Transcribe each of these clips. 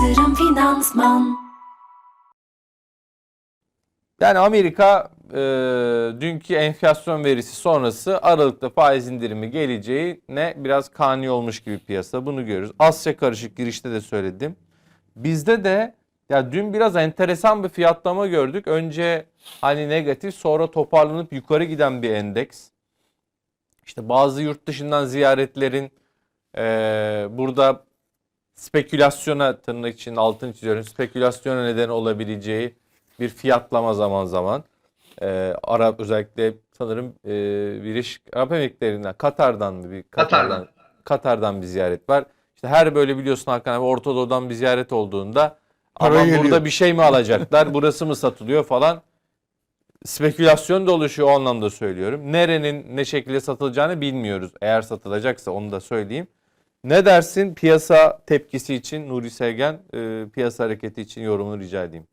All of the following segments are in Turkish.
Yatırım Finansman Yani Amerika e, dünkü enflasyon verisi sonrası Aralık'ta faiz indirimi geleceğine biraz kani olmuş gibi piyasa. Bunu görüyoruz. Asya karışık girişte de söyledim. Bizde de ya dün biraz enteresan bir fiyatlama gördük. Önce hani negatif sonra toparlanıp yukarı giden bir endeks. İşte bazı yurt dışından ziyaretlerin e, burada spekülasyona tırnak için altını çiziyorum. Spekülasyona neden olabileceği bir fiyatlama zaman zaman. Ee, Arap özellikle sanırım e, Birleşik Arap Emirlikleri'nden Katar'dan mı bir Katar'dan. Katar'dan bir ziyaret var. İşte her böyle biliyorsun Hakan abi Orta Doğu'dan bir ziyaret olduğunda Para ama geliyor. burada bir şey mi alacaklar? burası mı satılıyor falan. Spekülasyon da oluşuyor o anlamda söylüyorum. Nerenin ne şekilde satılacağını bilmiyoruz. Eğer satılacaksa onu da söyleyeyim. Ne dersin piyasa tepkisi için Nuri Sevgen, e, piyasa hareketi için yorumunu rica edeyim.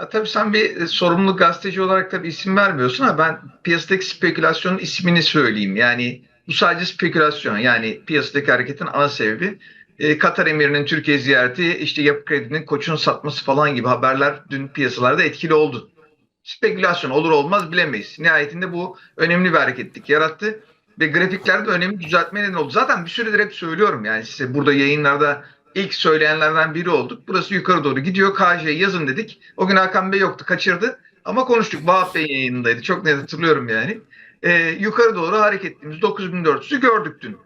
Ya tabii sen bir e, sorumlu gazeteci olarak tabii isim vermiyorsun ama ben piyasadaki spekülasyonun ismini söyleyeyim. Yani bu sadece spekülasyon. Yani piyasadaki hareketin ana sebebi e, Katar emirinin Türkiye ziyareti, işte yapı kredinin koçun satması falan gibi haberler dün piyasalarda etkili oldu. Spekülasyon olur olmaz bilemeyiz. Nihayetinde bu önemli bir hareketlik yarattı ve grafiklerde önemli düzeltme neden oldu. Zaten bir süredir hep söylüyorum yani size burada yayınlarda ilk söyleyenlerden biri olduk. Burası yukarı doğru gidiyor. KJ'yi yazın dedik. O gün Hakan Bey yoktu kaçırdı. Ama konuştuk. Vahap Bey yayınındaydı. Çok net hatırlıyorum yani. Ee, yukarı doğru hareketliğimiz 9400'ü gördük dün.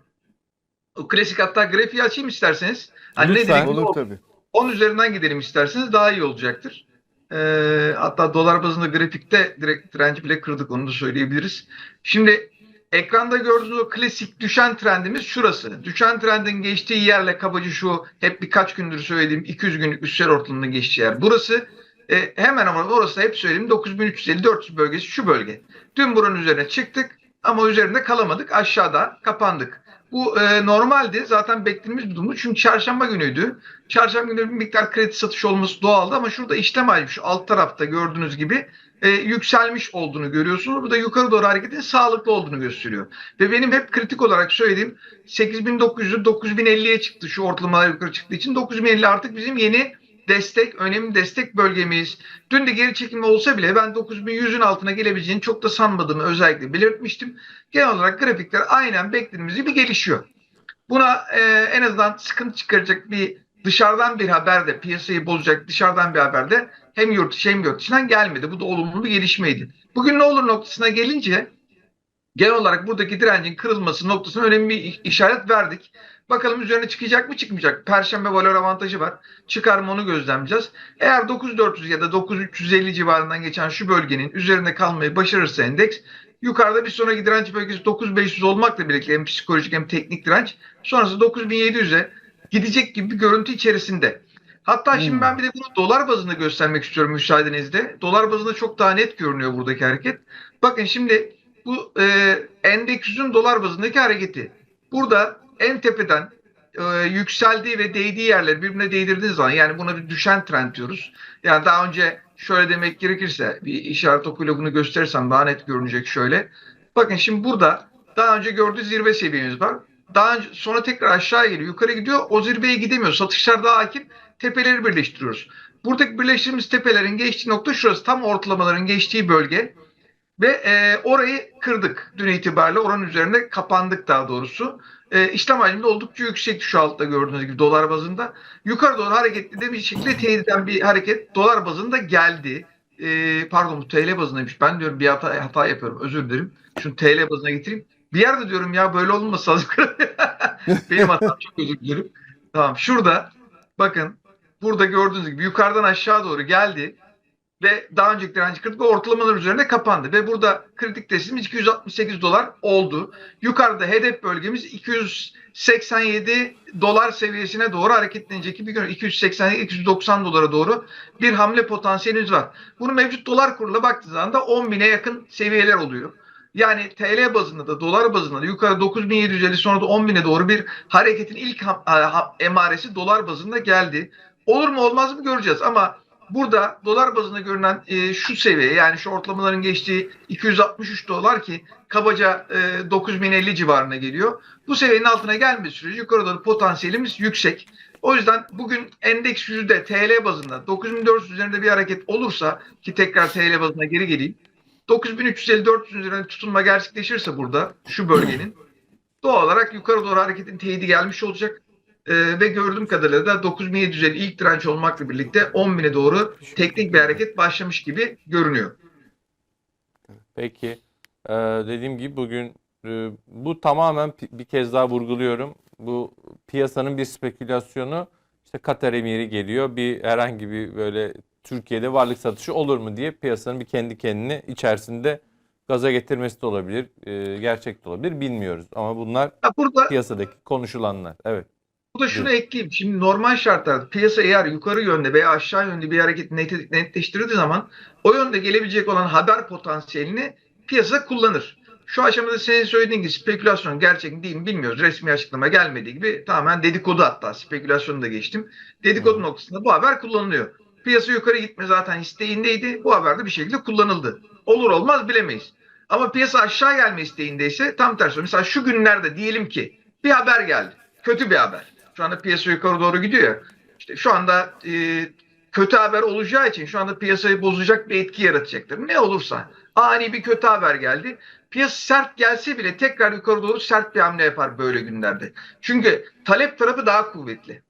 O klasik hatta grafiği açayım isterseniz. Hani Lütfen. Olur O- tabii. 10 üzerinden gidelim isterseniz daha iyi olacaktır. Ee, hatta dolar bazında grafikte direkt direnci bile kırdık onu da söyleyebiliriz. Şimdi ekranda gördüğünüz o klasik düşen trendimiz şurası. Düşen trendin geçtiği yerle kabaca şu hep birkaç gündür söylediğim 200 günlük üstsel ortalığının geçtiği yer. Burası e, hemen ama orası hep söyleyeyim 9350-400 bölgesi şu bölge. Dün buranın üzerine çıktık ama üzerinde kalamadık aşağıda kapandık. Bu e, normaldi zaten beklediğimiz bir durumdu çünkü çarşamba günüydü. Çarşamba günü bir miktar kredi satış olması doğaldı ama şurada işlem şu alt tarafta gördüğünüz gibi e, yükselmiş olduğunu görüyorsunuz. Bu da yukarı doğru hareketin sağlıklı olduğunu gösteriyor. Ve benim hep kritik olarak söylediğim 8900'ü 9050'ye çıktı şu ortalamalar yukarı çıktığı için 9050 artık bizim yeni destek, önemli destek bölgemiz. Dün de geri çekilme olsa bile ben 9100'ün altına gelebileceğini çok da sanmadığımı özellikle belirtmiştim. Genel olarak grafikler aynen beklediğimiz gibi gelişiyor. Buna e, en azından sıkıntı çıkaracak bir dışarıdan bir haber de piyasayı bozacak dışarıdan bir haber de hem yurt içi hem yurt dışından gelmedi. Bu da olumlu bir gelişmeydi. Bugün ne olur noktasına gelince genel olarak buradaki direncin kırılması noktasına önemli bir işaret verdik. Bakalım üzerine çıkacak mı çıkmayacak. Perşembe valor avantajı var. Çıkar mı onu gözlemleyeceğiz. Eğer 9400 ya da 9350 civarından geçen şu bölgenin üzerinde kalmayı başarırsa endeks yukarıda bir sonraki direnç bölgesi 9500 olmakla birlikte hem psikolojik hem teknik direnç sonrası 9700'e gidecek gibi bir görüntü içerisinde. Hatta şimdi ben bir de bunu dolar bazında göstermek istiyorum müsaadenizle. Dolar bazında çok daha net görünüyor buradaki hareket. Bakın şimdi bu e, endeksin dolar bazındaki hareketi. Burada en tepeden e, yükseldiği ve değdiği yerleri birbirine değdirdiğiniz zaman yani buna bir düşen trend diyoruz. Yani daha önce şöyle demek gerekirse bir işaret okuyla bunu gösterirsem daha net görünecek şöyle. Bakın şimdi burada daha önce gördüğü zirve seviyemiz var. Daha önce sonra tekrar aşağı geliyor, yukarı gidiyor. O zirveye gidemiyor. Satışlar daha hakim. Tepeleri birleştiriyoruz. Buradaki birleştirdiğimiz tepelerin geçtiği nokta şurası. Tam ortalamaların geçtiği bölge. Ve e, orayı kırdık dün itibariyle. Oranın üzerinde kapandık daha doğrusu. E, işlem hacmi de oldukça yüksek şu altta gördüğünüz gibi dolar bazında. Yukarı doğru hareketli de bir şekilde teyit eden bir hareket dolar bazında geldi. E, pardon bu TL bazındaymış. Ben diyorum bir hata, hata yapıyorum. Özür dilerim. Şunu TL bazına getireyim. Bir yerde diyorum ya böyle lazım. Benim hatam çok özür dilerim. Tamam şurada bakın burada gördüğünüz gibi yukarıdan aşağı doğru geldi ve daha önceki direnci kırdık ve ortalamalar üzerinde kapandı. Ve burada kritik testimiz 268 dolar oldu. Yukarıda hedef bölgemiz 287 dolar seviyesine doğru hareketlenecek gibi görünüyor. 280-290 dolara doğru bir hamle potansiyelimiz var. Bunu mevcut dolar kuruyla baktığınız anda 10 bine yakın seviyeler oluyor. Yani TL bazında da dolar bazında da yukarı 9750 sonra da 10 bine doğru bir hareketin ilk emaresi dolar bazında geldi. Olur mu olmaz mı göreceğiz ama burada dolar bazında görünen e, şu seviye yani şu ortalamaların geçtiği 263 dolar ki kabaca e, 9050 civarına geliyor. Bu seviyenin altına gelmesi sürece yukarı potansiyelimiz yüksek. O yüzden bugün endeks yüzü de TL bazında 9400 üzerinde bir hareket olursa ki tekrar TL bazına geri geleyim. 9350-400 üzerinde tutunma gerçekleşirse burada şu bölgenin doğal olarak yukarı doğru hareketin teyidi gelmiş olacak. Ee, ve gördüğüm kadarıyla da 9750 ilk direnç olmakla birlikte 10.000'e doğru teknik bir hareket başlamış gibi görünüyor. Peki. Ee, dediğim gibi bugün e, bu tamamen bir kez daha vurguluyorum. Bu piyasanın bir spekülasyonu işte Katar emiri geliyor. Bir herhangi bir böyle Türkiye'de varlık satışı olur mu diye piyasanın bir kendi kendini içerisinde gaza getirmesi de olabilir. e, gerçek de olabilir. Bilmiyoruz. Ama bunlar Ha, burada piyasadaki konuşulanlar. Evet. burada şunu ekleyeyim. Şimdi normal şartlarda piyasa eğer yukarı yönde veya aşağı yönde bir hareket net, netleştirdiği zaman o yönde gelebilecek olan haber potansiyelini piyasa kullanır. Şu aşamada senin söylediğin gibi spekülasyon gerçek mi değil mi bilmiyoruz. Resmi açıklama gelmediği gibi tamamen dedikodu hatta spekülasyonu da geçtim. Dedikodu noktasında bu haber kullanılıyor. Piyasa yukarı gitme zaten isteğindeydi. Bu haber de bir şekilde kullanıldı. Olur olmaz bilemeyiz. Ama piyasa aşağı gelme isteğindeyse tam tersi. Mesela şu günlerde diyelim ki bir haber geldi. Kötü bir haber. Şu anda piyasa yukarı doğru gidiyor. İşte şu anda e, kötü haber olacağı için şu anda piyasayı bozacak bir etki yaratacaktır. Ne olursa ani bir kötü haber geldi. Piyasa sert gelse bile tekrar yukarı doğru sert bir hamle yapar böyle günlerde. Çünkü talep tarafı daha kuvvetli.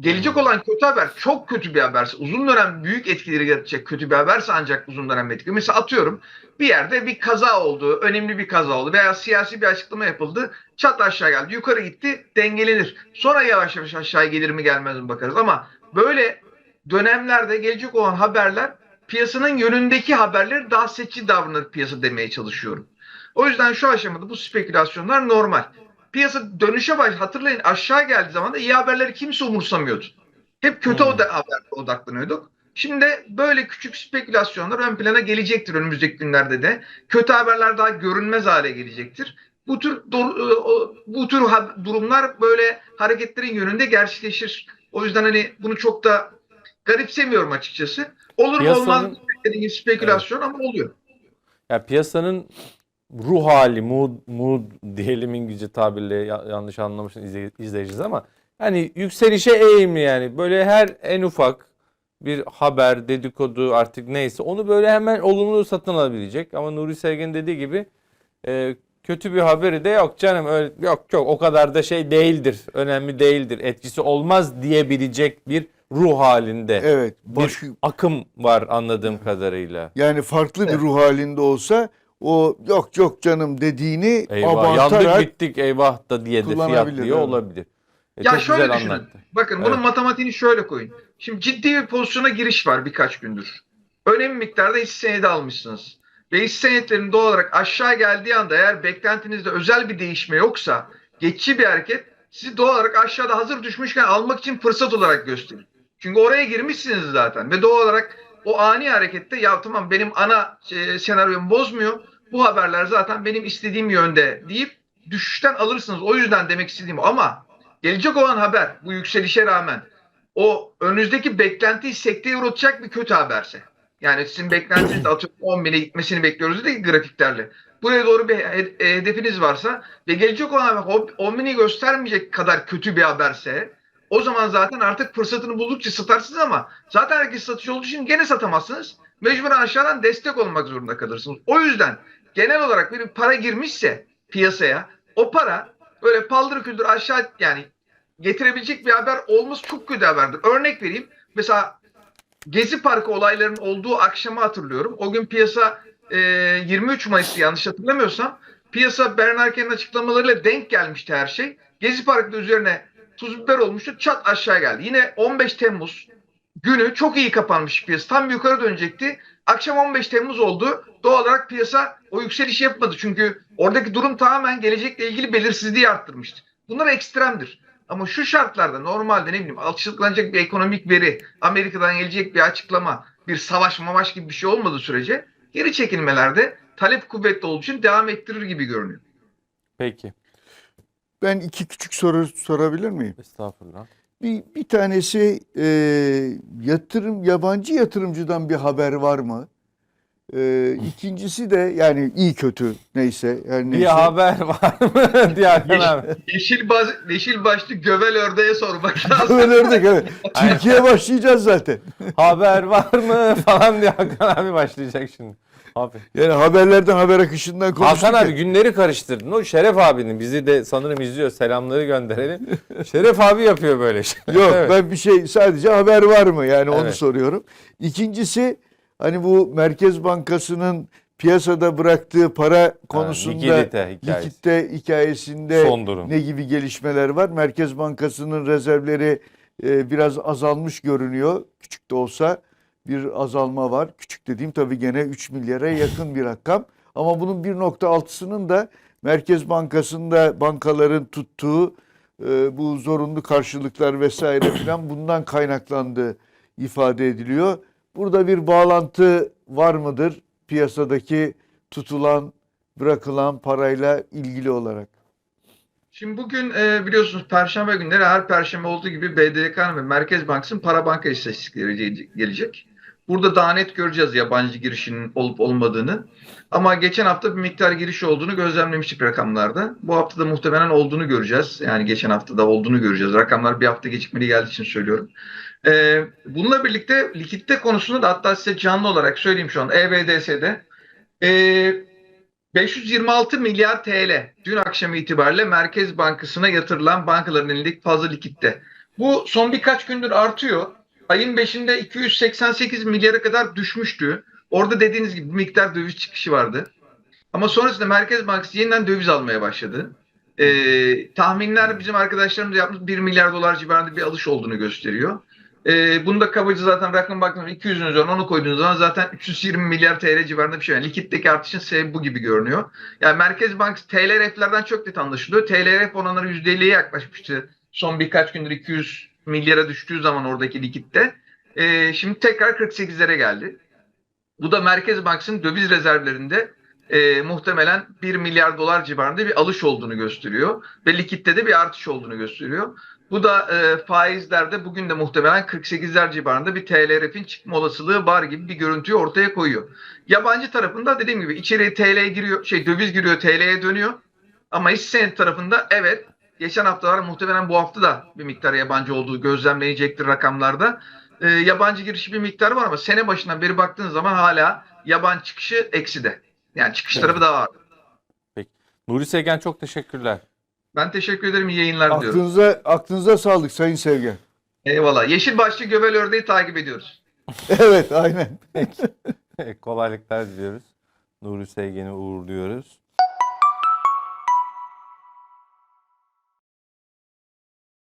Gelecek olan kötü haber çok kötü bir haberse, uzun dönem büyük etkileri yaratacak kötü bir haberse ancak uzun dönem etkili. Mesela atıyorum bir yerde bir kaza oldu, önemli bir kaza oldu veya siyasi bir açıklama yapıldı, çat aşağı geldi, yukarı gitti, dengelenir. Sonra yavaş yavaş aşağı gelir mi gelmez mi bakarız ama böyle dönemlerde gelecek olan haberler piyasanın yönündeki haberleri daha seçici davranır piyasa demeye çalışıyorum. O yüzden şu aşamada bu spekülasyonlar normal. Piyasa dönüşe baş hatırlayın aşağı geldiği zaman da iyi haberleri kimse umursamıyordu. Hep kötü Hmm. haberlere odaklanıyorduk. Şimdi böyle küçük spekülasyonlar ön plana gelecektir önümüzdeki günlerde de. Kötü haberler daha görünmez hale gelecektir. Bu tür o- bu tür durumlar böyle hareketlerin yönünde gerçekleşir. O yüzden hani bunu çok da garipsemiyorum açıkçası. Olur Piyasanın- olmaz spekülasyon ama oluyor. Ya piyasanın ruh hali, mood, mood diyelim İngilizce tabirle ya- yanlış anlamışsın izle- izleyiciniz ama yani yükselişe eğimli yani böyle her en ufak bir haber, dedikodu artık neyse onu böyle hemen olumlu satın alabilecek. Ama Nuri Sevgen dediği gibi e, kötü bir haberi de yok canım öyle yok yok o kadar da şey değildir, önemli değildir, etkisi olmaz diyebilecek bir ruh halinde Evet. bir Baş, akım var anladığım kadarıyla. yani farklı bir ruh halinde olsa o yok yok canım dediğini Eyvah yandık abartarak bittik eyvah da diye de fiyatlıyor evet. olabilir. E, Ya şöyle güzel düşünün. anlattı. Bakın bunun Evet. matematiğini şöyle koyun. Şimdi ciddi bir pozisyona giriş var birkaç gündür. Önemli miktarda hisse senedi almışsınız. Ve hisse senetlerinin doğal olarak aşağı geldiği anda eğer beklentinizde özel bir değişme yoksa geçici bir hareket sizi doğal olarak aşağıda hazır düşmüşken almak için fırsat olarak gösterir. Çünkü oraya girmişsiniz zaten ve doğal olarak o ani harekette ya tamam benim ana e, senaryomu bozmuyor. Bu haberler zaten benim istediğim yönde deyip düşüşten alırsınız. O yüzden demek istediğim ama gelecek olan haber bu yükselişe rağmen o önünüzdeki beklentiyi sekteye uğratacak bir kötü haberse. Yani sizin beklentiniz de atıyorum 10 bine gitmesini bekliyoruz değil grafiklerle. Buraya doğru bir e, hedefiniz varsa ve gelecek olan haber o 10 bini göstermeyecek kadar kötü bir haberse o zaman zaten artık fırsatını buldukça satarsınız ama zaten herkes satış olduğu için gene satamazsınız. Mecburen aşağıdan destek olmak zorunda kalırsınız. O yüzden genel olarak bir para girmişse piyasaya o para böyle paldır küldür aşağı yani getirebilecek bir haber olması çok kötü haberdir. Örnek vereyim. Mesela Gezi Parkı olaylarının olduğu akşamı hatırlıyorum. O gün piyasa e, 23 Mayıs'ı yanlış hatırlamıyorsam piyasa Bernanke'nin açıklamalarıyla denk gelmişti her şey. Gezi Parkı'da üzerine tuz biber olmuştu. Çat aşağı geldi. Yine 15 Temmuz günü çok iyi kapanmış piyasa. Tam yukarı dönecekti. Akşam 15 Temmuz oldu. Doğal olarak piyasa o yükselişi yapmadı. Çünkü oradaki durum tamamen gelecekle ilgili belirsizliği arttırmıştı. Bunlar ekstremdir. Ama şu şartlarda normalde ne bileyim açıklanacak bir ekonomik veri, Amerika'dan gelecek bir açıklama, bir savaş mamaş gibi bir şey olmadığı sürece geri çekilmelerde talep kuvvetli olduğu için devam ettirir gibi görünüyor. Peki. Ben iki küçük soru sorabilir miyim? Estağfurullah. Bir, bir tanesi e, yatırım yabancı yatırımcıdan bir haber var mı? E, ikincisi de yani iyi kötü neyse her Bir neyse. haber var mı diye Hakan abi. Yeşil, baz, yeşil başlı gövel ördeğe sormak lazım. Öyle ördek evet. Türkiye başlayacağız zaten. Haber var mı falan diye Hakan abi başlayacak şimdi. Abi. Yani haberlerden haber akışından konuştuk. Hakan abi günleri karıştırdın. O Şeref abinin bizi de sanırım izliyor. Selamları gönderelim. Şeref abi yapıyor böyle şey. Yok Evet. ben bir şey sadece haber var mı yani onu Evet. soruyorum. İkincisi hani bu Merkez Bankası'nın piyasada bıraktığı para konusunda likidite hikayesi. likitte hikayesinde Son durum. ne gibi gelişmeler var? Merkez Bankası'nın rezervleri e, biraz azalmış görünüyor. Küçük de olsa bir azalma var. Küçük dediğim tabii gene 3 milyara yakın bir rakam. Ama bunun 1.6'sının da Merkez Bankası'nda bankaların tuttuğu e, bu zorunlu karşılıklar vesaire filan bundan kaynaklandığı ifade ediliyor. Burada bir bağlantı var mıdır piyasadaki tutulan, bırakılan parayla ilgili olarak? Şimdi bugün e, biliyorsunuz Perşembe günleri her Perşembe olduğu gibi BDDK'nın ve Merkez Bankası'nın para banka istatistikleri ge- gelecek. Burada daha net göreceğiz yabancı girişinin olup olmadığını. Ama geçen hafta bir miktar giriş olduğunu gözlemlemiştik rakamlarda. Bu hafta da muhtemelen olduğunu göreceğiz. Yani geçen hafta da olduğunu göreceğiz. Rakamlar bir hafta gecikmeli geldiği için söylüyorum. E, bununla birlikte likitte konusunda da hatta size canlı olarak söyleyeyim şu an EBDS'de. E, 526 milyar TL dün akşam itibariyle Merkez Bankası'na yatırılan bankaların elindeki fazla likitte. Bu son birkaç gündür artıyor. Ayın 5'inde 288 milyara kadar düşmüştü. Orada dediğiniz gibi bir miktar döviz çıkışı vardı. Ama sonrasında Merkez Bankası yeniden döviz almaya başladı. Ee, tahminler bizim arkadaşlarımız yapmış 1 milyar dolar civarında bir alış olduğunu gösteriyor. Ee, bunu da kabaca zaten rakam baktığınızda 200'ün üzerine onu koyduğunuz zaman zaten 320 milyar TL civarında bir şey. Yani likitteki artışın sebebi bu gibi görünüyor. Yani Merkez Bankası TLRF'lerden çok net anlaşılıyor. TLRF oranları %50'ye yaklaşmıştı. Son birkaç gündür 200 milyara düştüğü zaman oradaki likitte. Ee, şimdi tekrar 48'lere geldi. Bu da Merkez Bankası'nın döviz rezervlerinde e, muhtemelen 1 milyar dolar civarında bir alış olduğunu gösteriyor. Ve likitte de bir artış olduğunu gösteriyor. Bu da e, faizlerde bugün de muhtemelen 48'ler civarında bir TLRF'in çıkma olasılığı var gibi bir görüntüyü ortaya koyuyor. Yabancı tarafında dediğim gibi içeriye TL giriyor, şey döviz giriyor, TL'ye dönüyor. Ama hisse senedi tarafında evet geçen haftalar muhtemelen bu hafta da bir miktar yabancı olduğu gözlemlenecektir rakamlarda. E, yabancı girişi bir miktar var ama sene başından beri baktığın zaman hala yabancı çıkışı ekside. Yani çıkış Evet. tarafı da var. Nuri Segen çok teşekkürler. Ben teşekkür ederim. iyi yayınlar diliyorum. Aklınıza aklınıza sağlık Sayın Sevgen. Eyvallah. Yeşil başlı göbel ördeği takip ediyoruz. Evet aynen. Kolaylıklar diliyoruz. Nuri Segen'i uğurluyoruz.